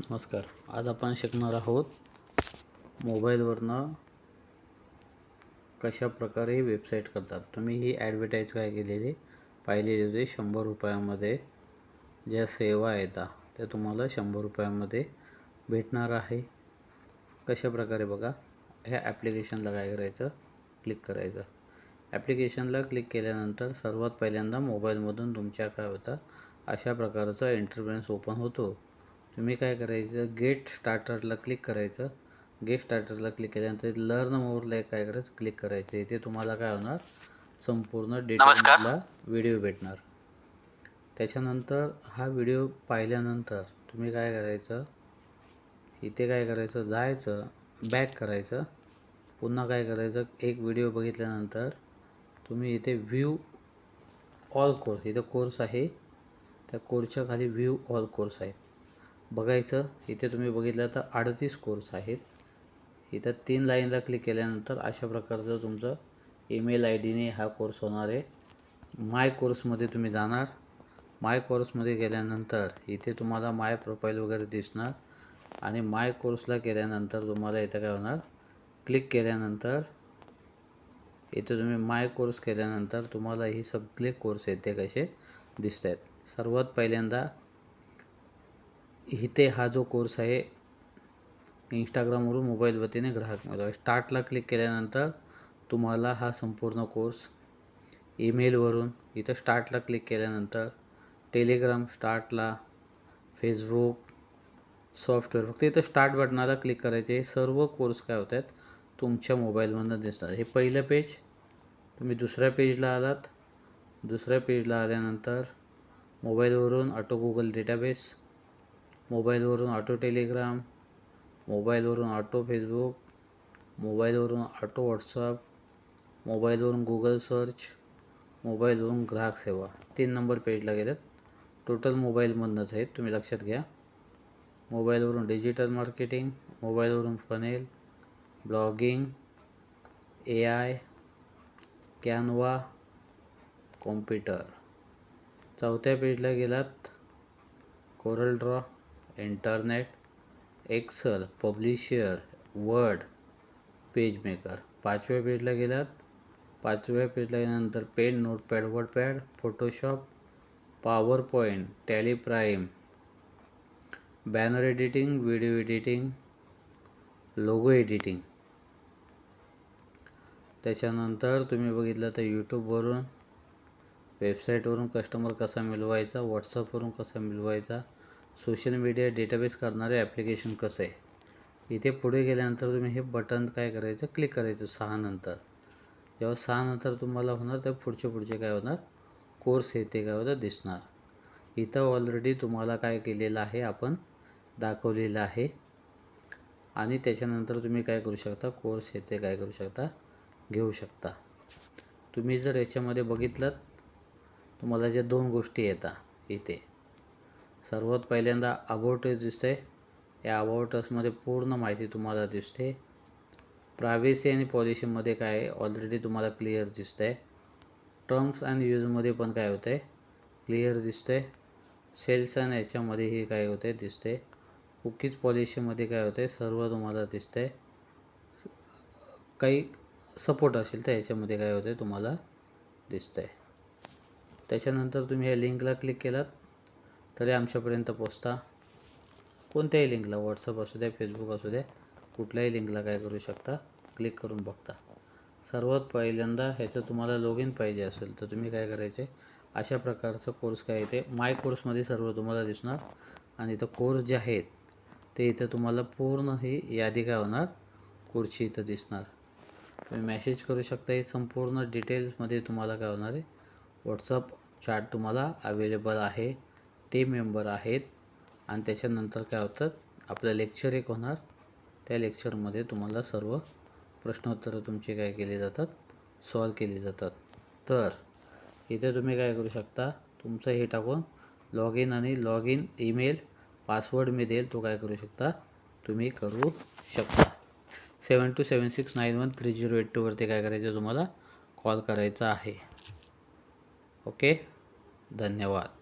नमस्कार. आज आपण शिकणार आहोत मोबाईलवरनं कशा प्रकारे वेबसाईट करतात. तुम्ही ही ॲडव्हर्टाईज काय केलेली? पाहिलेली होती शंभर रुपयामध्ये ज्या सेवा येतात त्या तुम्हाला शंभर रुपयामध्ये भेटणार आहे. कशा प्रकारे बघा ह्या ॲप्लिकेशनला काय करायचं? क्लिक करायचं. ॲप्लिकेशनला क्लिक केल्यानंतर सर्वात पहिल्यांदा मोबाईलमधून तुमच्या काय होतं अशा प्रकारचा इंटरफेन्स ओपन होतो. तुम्ही काय करायचं गेट स्टार्टरला क्लिक करायचं. गेट स्टार्टरला क्लिक केल्यानंतर लर्न मोरला काय करायचं क्लिक करायचं. इथे तुम्हाला काय होणार संपूर्ण डिटेलमधला व्हिडिओ भेटणार. त्याच्यानंतर हा व्हिडिओ पाहिल्यानंतर तुम्ही काय करायचं इथे काय करायचं जायचं बॅक करायचं. पुन्हा काय करायचं एक व्हिडिओ बघितल्यानंतर तुम्ही इथे व्ह्यू ऑल कोर्स इथं कोर्स आहे. त्या कोर्सच्या खाली व्ह्यू ऑल कोर्स आहेत बघायचं. इथे तुम्ही बघितलं तर अडतीस कोर्स आहेत. इथं तीन लाईनला क्लिक केल्यानंतर अशा प्रकारचं तुमचं ईमेल आय डीने हा कोर्स होणार आहे. माय कोर्समध्ये तुम्ही जाणार. माय कोर्समध्ये गेल्यानंतर इथे तुम्हाला माय प्रोफाईल वगैरे दिसणार. आणि माय कोर्सला केल्यानंतर तुम्हाला इथं काय होणार? क्लिक केल्यानंतर इथे तुम्ही माय कोर्स केल्यानंतर तुम्हाला ही सगळे कोर्स आहेत ते कसे? दिसत आहेत सर्वात पहिल्यांदा इथे हा जो कोर्स आहे इंस्टाग्रामवरून मोबाईल वतीने ग्राहक मिळतो स्टार्टला क्लिक केल्यानंतर तुम्हाला हा संपूर्ण कोर्स ईमेलवरून इथं स्टार्टला क्लिक केल्यानंतर टेलिग्राम स्टार्टला फेसबुक सॉफ्टवेअर फक्त इथं स्टार्ट बटनाला क्लिक करायचे. हे सर्व कोर्स काय होत आहेत तुमच्या मोबाईलमधनं दिसतात. हे पहिलं पेज तुम्ही दुसऱ्या पेजला आलात. दुसऱ्या पेजला आल्यानंतर मोबाईलवरून ऑटो गुगल डेटाबेस मोबाईलवरून ऑटो टेलिग्राम मोबाईलवरून ऑटो फेसबुक मोबाईलवरून ऑटो व्हॉट्सअप मोबाईलवरून गुगल सर्च मोबाईलवरून ग्राहक सेवा. तीन नंबर पेजला गेल्यात टोटल मोबाईलमधनंच आहेत. तुम्ही लक्षात घ्या. मोबाईलवरून डिजिटल मार्केटिंग मोबाईलवरून funnel blogging A I Canva computer. चौथ्या पेजला गेलात. Corel Draw. Internet Excel Publisher Word PageMaker. पाचव्या पेजला गेलात. पाचव्या पेजला गेल्यानंतर pen Notepad WordPad Photoshop PowerPoint Tally Prime banner editing video editing logo editing. त्याच्यानंतर तुम्ही बघितलं तर यूट्यूबवरून वेबसाईटवरून कस्टमर कसा मिळवायचा व्हॉट्सअपवरून कसा मिळवायचा सोशल मीडिया डेटाबेस करणारे ॲप्लिकेशन कसं आहे? इथे पुढे गेल्यानंतर तुम्ही हे बटन काय करायचं? क्लिक करायचं सहा नंतर. जेव्हा सहा नंतर तुम्हाला होणार तर पुढचे पुढचे काय होणार? कोर्स हे ते काय होतं? दिसणार. इथं ऑलरेडी तुम्हाला काय केलेलं आहे? आपण दाखवलेलं आहे. आणि त्याच्यानंतर तुम्ही काय करू शकता? कोर्स हे ते काय करू शकता? घेऊ शकता. तुम्ही जर याच्यामध्ये बघितलं तुम्हाला ज्या दोन गोष्टी येतात इथे. सर्वात पहिल्यांदा अबोटस दिसते या अबोटसमध्ये पूर्ण माहिती तुम्हाला दिसते. प्रायव्हसी आणि पॉलिसीमध्ये काय आहे ऑलरेडी तुम्हाला क्लिअर दिसतं आहे टर्म्स अँड यूजमध्ये पण काय होतं आहे क्लिअर दिसतं आहे सेल्स अँड याच्यामध्येही काय होतं आहे दिसते कुकीज पॉलिसीमध्ये काय होतं आहे सर्व तुम्हाला दिसतं आहे काही सपोर्ट असेल तर याच्यामध्ये काय होतं आहे तुम्हाला दिसतं आहे त्याच्यानंतर तुम्ही या लिंकला क्लिक केलात. तरी आमच्यापर्यंत पोचता. कोणत्याही लिंकला व्हॉट्सअप असू द्या फेसबुक असू द्या कुठल्याही लिंकला काय करू शकता क्लिक करून बघता. सर्वात पहिल्यांदा ह्याचं तुम्हाला लॉग इन पाहिजे असेल तर तुम्ही काय करायचे? अशा प्रकारचं कोर्स काय येते माय कोर्समध्ये सर्व तुम्हाला दिसणार. आणि इथं कोर्स जे आहेत ते इथं तुम्हाला पूर्ण ही यादी काय होणार? कोर्सची इथं दिसणार. तुम्ही मॅसेज करू शकता हे संपूर्ण डिटेल्समध्ये तुम्हाला काय होणार आहे? व्हॉट्सअप चॅट तुम्हाला अवेलेबल आहे. ते मेंबर आहेत. आणि त्याच्यानंतर काय होतं आपलं लेक्चर एक होणार. त्या लेक्चरमध्ये तुम्हाला सर्व प्रश्नोत्तरं तुमचे काय केले जातात सॉल्व केली जातात. तर इथे तुम्ही काय करू शकता तुमचं हे टाकून लॉग इन आणि लॉग इन ईमेल पासवर्ड मी देईल तो काय करू शकता तुम्ही करू शकता. Seven two seven six nine one three zero eight टूवरती काय करायचं तुम्हाला कॉल करायचा आहे. ओके धन्यवाद.